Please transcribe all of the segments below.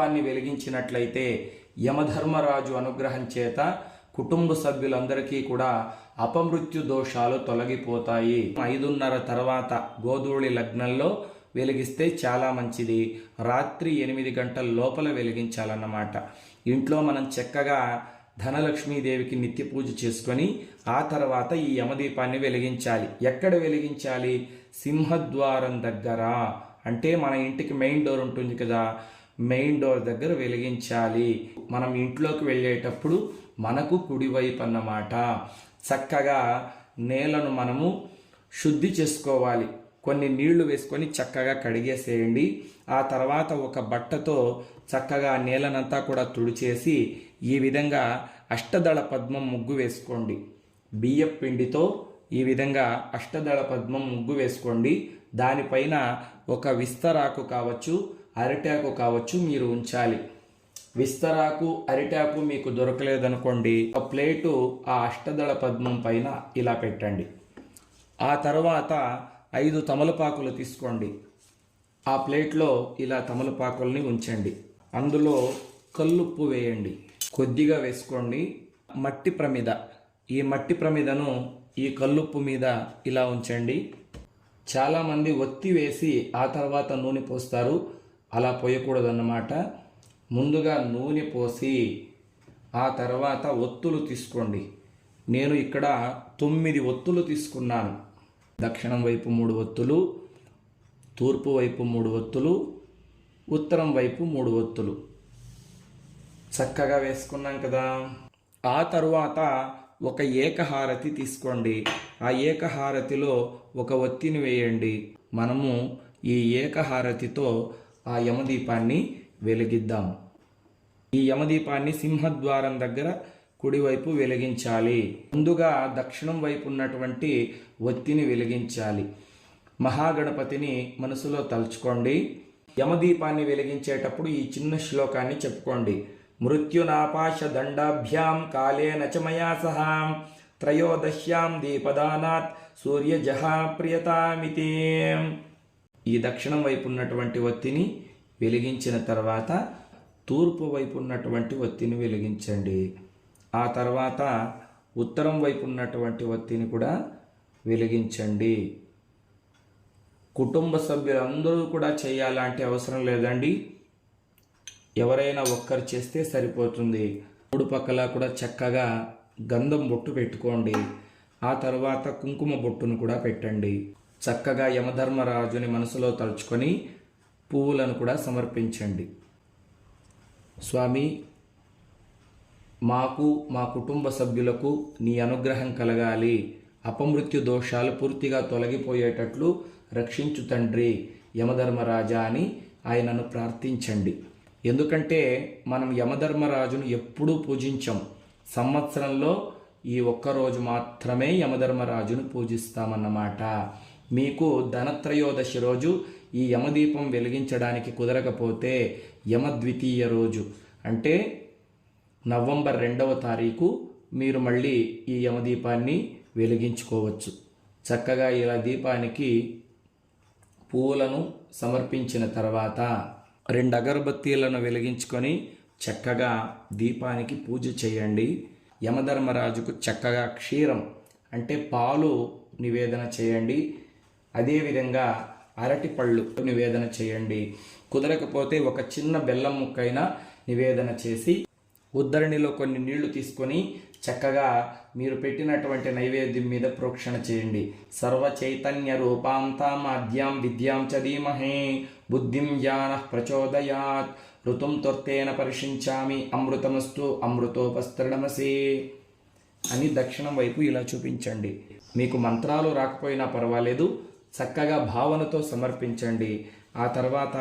దీపాన్ని వెలిగించినట్లయితే యమధర్మరాజు అనుగ్రహం చేత కుటుంబ సభ్యులందరికీ కూడా అపమృత్యు దోషాలు తొలగిపోతాయి. ఐదున్నర తర్వాత గోధూళి లగ్నంలో వెలిగిస్తే చాలా మంచిది. రాత్రి ఎనిమిది గంటల లోపల వెలిగించాలన్నమాట. ఇంట్లో మనం చక్కగా ధనలక్ష్మీదేవికి నిత్య పూజ చేసుకొని ఆ తర్వాత ఈ యమదీపాన్ని వెలిగించాలి. ఎక్కడ వెలిగించాలి? సింహద్వారం దగ్గర. అంటే మన ఇంటికి మెయిన్ డోర్ ఉంటుంది కదా. మెయిన్ డోర్ దగ్గర వెలిగించాలి. మనం ఇంట్లోకి వెళ్ళేటప్పుడు మనకు కుడివైపు అన్నమాట. చక్కగా నేలను మనము శుద్ధి చేసుకోవాలి. కొన్ని నీళ్ళు వేసుకొని చక్కగా కడిగేసేయండి. ఆ తర్వాత ఒక బట్టతో చక్కగా నేలనంతా కూడా తుడిచేసి ఈ విధంగా అష్టదళ పద్మం ముగ్గు వేసుకోండి. బియ్యం పిండితో ఈ విధంగా అష్టదళ పద్మం ముగ్గు వేసుకోండి. దానిపైన ఒక విస్తరాకు కావచ్చు అరిటాకు కావచ్చు మీరు ఉంచాలి. విస్తరాకు అరిటాకు మీకు దొరకలేదనుకోండి ఒక ప్లేటు ఆ అష్టదళ పద్మం పైన ఇలా పెట్టండి. ఆ తర్వాత ఐదు తమలపాకులు తీసుకోండి. ఆ ప్లేట్లో ఇలా తమలపాకుల్ని ఉంచండి. అందులో కల్లుప్పు వేయండి. కొద్దిగా వేసుకోండి. మట్టి ప్రమిద. ఈ మట్టి ప్రమిదను ఈ కల్లుప్పు మీద ఇలా ఉంచండి. చాలామంది ఒత్తి వేసి ఆ తర్వాత నూనె పోస్తారు. అలా పోయకూడదన్నమాట. ముందుగా నూనె పోసి ఆ తర్వాత ఒత్తులు తీసుకోండి. నేను ఇక్కడ తొమ్మిది ఒత్తులు తీసుకున్నాను. దక్షిణం వైపు మూడు ఒత్తులు తూర్పు వైపు మూడు ఒత్తులు ఉత్తరం వైపు మూడు ఒత్తులు. చక్కగా వేసుకున్నాం కదా. ఆ తరువాత ఒక ఏకహారతి తీసుకోండి. ఆ ఏకహారతిలో ఒక ఒత్తిని వేయండి. మనము ఈ ఏకహారతితో ఆ యమదీపాన్ని వెలిగిద్దాం. ఈ యమదీపాన్ని సింహద్వారం దగ్గర కుడివైపు వెలిగించాలి. ముందుగా దక్షిణం వైపు ఉన్నటువంటి ఒత్తిని వెలిగించాలి. మహాగణపతిని మనసులో తలుచుకోండి. యమదీపాన్ని వెలిగించేటప్పుడు ఈ చిన్న శ్లోకాన్ని చెప్పుకోండి. మృత్యునాపాశ దండాభ్యాం కాలేన చ మయా సహా త్రయోదశ్యాం దీపదానాత్ సూర్యజహా ప్రియతామితి. ఈ దక్షిణం వైపు ఉన్నటువంటి ఒత్తిని వెలిగించిన తర్వాత తూర్పు వైపు ఉన్నటువంటి ఒత్తిని వెలిగించండి. ఆ తర్వాత ఉత్తరం వైపు ఉన్నటువంటి ఒత్తిని కూడా వెలిగించండి. కుటుంబ సభ్యులందరూ కూడా చేయాలంటే అవసరం లేదండి. ఎవరైనా ఒక్కరు చేస్తే సరిపోతుంది. మూడు పక్కల కూడా చక్కగా గంధం బొట్టు పెట్టుకోండి. ఆ తర్వాత కుంకుమ బొట్టును కూడా పెట్టండి. చక్కగా యమధర్మరాజుని మనసులో తలుచుకొని పువ్వులను కూడా సమర్పించండి. స్వామి మాకు మా కుటుంబ సభ్యులకు నీ అనుగ్రహం కలగాలి. అపమృత్యు దోషాలు పూర్తిగా తొలగిపోయేటట్లు రక్షించు తండ్రి యమధర్మరాజా అని ఆయనను ప్రార్థించండి. ఎందుకంటే మనం యమధర్మరాజును ఎప్పుడూ పూజించం. సంవత్సరంలో ఈ ఒక్కరోజు మాత్రమే యమధర్మరాజును పూజిస్తామన్నమాట. మీకు ధనత్రయోదశి రోజు ఈ యమదీపం వెలిగించడానికి కుదరకపోతే యమద్వితీయ రోజు. అంటే నవంబర్ రెండవ తారీఖు మీరు మళ్ళీ ఈ యమదీపాన్ని వెలిగించుకోవచ్చు. చక్కగా ఇలా దీపానికి పువ్వులను సమర్పించిన తర్వాత రెండు అగరబత్తీలను వెలిగించుకొని చక్కగా దీపానికి పూజ చేయండి. యమధర్మరాజుకు చక్కగా క్షీరం అంటే పాలు నివేదన చేయండి. అదేవిధంగా అరటిపళ్ళు నివేదన చేయండి. కుదరకపోతే ఒక చిన్న బెల్లం ముక్కైనా నివేదన చేసి ఉద్దరణిలో కొన్ని నీళ్ళు తీసుకొని చక్కగా మీరు పెట్టినటువంటి నైవేద్యం మీద ప్రోక్షణ చేయండి. సర్వ చైతన్య రూపాంతాం ఆద్యాం విద్యాం చదీమహే బుద్ధిం జ్ఞాన ప్రచోదయాత్. ఋతుం తొర్తేన పరిశించామి. అమృతమస్తు అమృతోపస్తరణమసే. అని దక్షిణం వైపు ఇలా చూపించండి. మీకు మంత్రాలు రాకపోయినా పర్వాలేదు. చక్కగా భావనతో సమర్పించండి. ఆ తర్వాత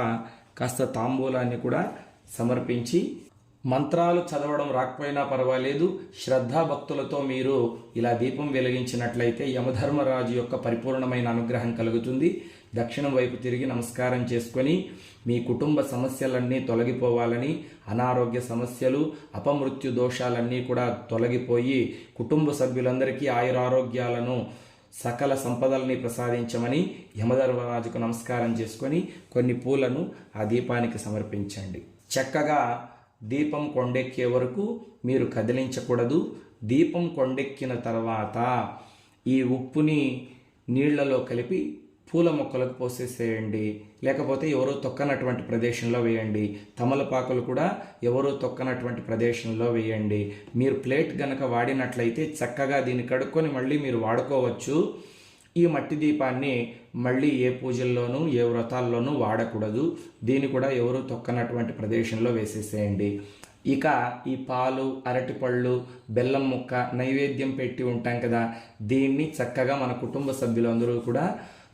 కాస్త తాంబూలాన్ని కూడా సమర్పించి మంత్రాలు చదవడం రాకపోయినా పర్వాలేదు. శ్రద్ధాభక్తులతో మీరు ఇలా దీపం వెలిగించినట్లయితే యమధర్మరాజు యొక్క పరిపూర్ణమైన అనుగ్రహం కలుగుతుంది. దక్షిణం వైపు తిరిగి నమస్కారం చేసుకొని మీ కుటుంబ సమస్యలన్నీ తొలగిపోవాలని అనారోగ్య సమస్యలు అపమృత్యు దోషాలన్నీ కూడా తొలగిపోయి కుటుంబ సభ్యులందరికీ ఆయురారోగ్యాలను సకల సంపదల్ని ప్రసాదించమని యమధర్మరాజుకు నమస్కారం చేసుకొని కొన్ని పూలను ఆ దీపానికి సమర్పించండి. చక్కగా దీపం కొండెక్కే వరకు మీరు కదిలించకూడదు. దీపం కొండెక్కిన తర్వాత ఈ ఉప్పుని నీళ్ళలో కలిపి పూల మొక్కలకు పోసేసేయండి. లేకపోతే ఎవరో తొక్కనటువంటి ప్రదేశంలో వేయండి. తమలపాకులు కూడా ఎవరో తొక్కనటువంటి ప్రదేశంలో వేయండి. మీరు ప్లేట్ గనక వాడినట్లయితే చక్కగా దీన్ని కడుక్కొని మళ్ళీ మీరు వాడుకోవచ్చు. ఈ మట్టి దీపాన్ని మళ్ళీ ఏ పూజల్లోనూ ఏ వ్రతాల్లోనూ వాడకూడదు. దీన్ని కూడా ఎవరు తొక్కనటువంటి ప్రదేశంలో వేసేసేయండి. ఇక ఈ పాలు అరటిపళ్ళు బెల్లం ముక్క నైవేద్యం పెట్టి ఉంటాం కదా దీన్ని చక్కగా మన కుటుంబ సభ్యులందరూ కూడా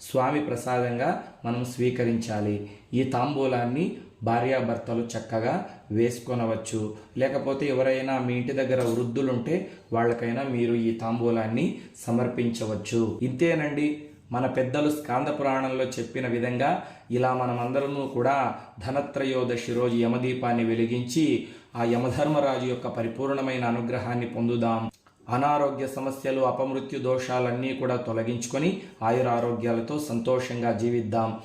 స్వామి ప్రసాదంగా మనం స్వీకరించాలి. ఈ తాంబూలాన్ని భార్యాభర్తలు చక్కగా వేసుకొనవచ్చు. లేకపోతే ఎవరైనా మీ ఇంటి దగ్గర వృద్ధులుంటే వాళ్ళకైనా మీరు ఈ తాంబూలాన్ని సమర్పించవచ్చు. ఇంతేనండి. మన పెద్దలు స్కాంద పురాణంలో చెప్పిన విధంగా ఇలా మనమందరము కూడా ధనత్రయోదశి రోజు యమదీపాన్ని వెలిగించి ఆ యమధర్మరాజు యొక్క పరిపూర్ణమైన అనుగ్రహాన్ని పొందుదాం. అనారోగ్య సమస్యలు అపమృత్యు దోషాలన్నీ కూడా తొలగించుకొని ఆయురారోగ్యాలతో సంతోషంగా జీవిద్దాం.